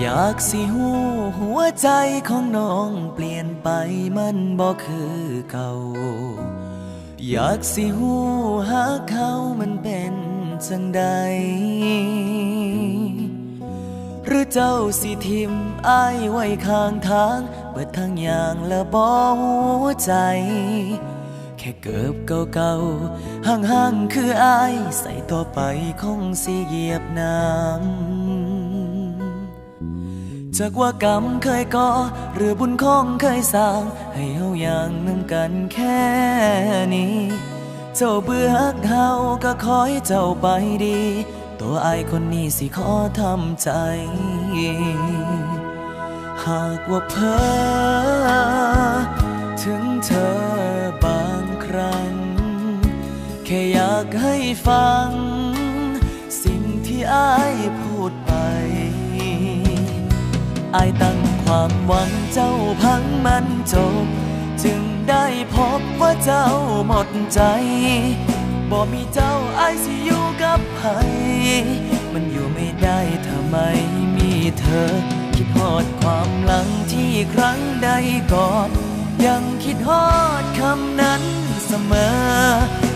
อยากสิหูหัวใจของน้องเปลี่ยนไปมันบ่คือเก่า อยากสิหูหาเขามันเป็นจังใด หรือเจ้าสิทิมอายไว้ข้างทางเปิดทางอย่างและบ่หัวใจ แค่เกิบเก่าๆห่างๆคืออาย ใส่ต่อไปคงสิเหยียบน้ำ จากว่ากรรมเคยก่อหรือบุญของเคยสร้าง ให้เฮาอย่างนำกันแค่นี้ เจ้าเบื่อฮักเฮาก็ขอให้เจ้าไปดี ตัวไอคนนี้สิขอทำใจ หากว่าเพ้อถึงเธอบางครั้ง แค่อยากให้ฟัง สิ่งที่อายพูดไป อายตั้งความหวังเจ้าพังมันจบ จึงได้พบว่าเจ้าหมดใจบ่มีเจ้าอายสิอยู่กับใครมันอยู่ไม่ได้ถ้าไมมีเธอ คิดฮอดความหลังที่ครั้งใดก่อน ยังคิดฮอดคำนั้นเสมอ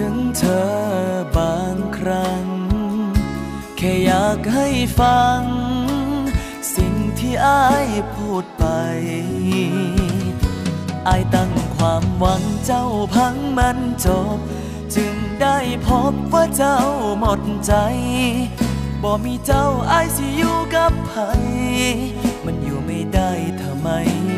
ถึงเธอบางครั้ง แค่อยากให้ฟัง สิ่งที่อายพูดไปอายตั้งความหวังเจ้าพังมันจบ จึงได้พบว่าเจ้าหมดใจบ่มีเจ้าอายสิอยู่กับใครมันอยู่ไม่ได้ถ้าไม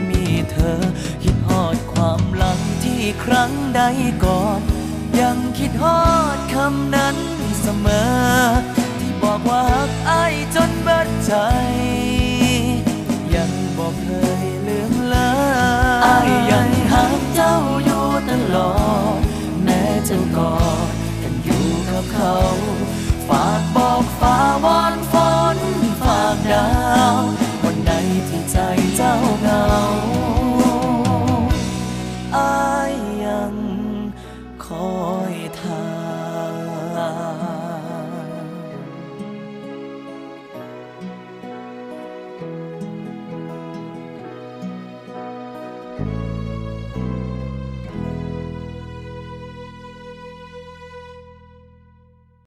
มีเธอ คิดฮอดความหลังที่ครั้งใดก่อน ยังคิดฮอดคำนั้นเสมอ ที่บอกว่าหักอาย Bye.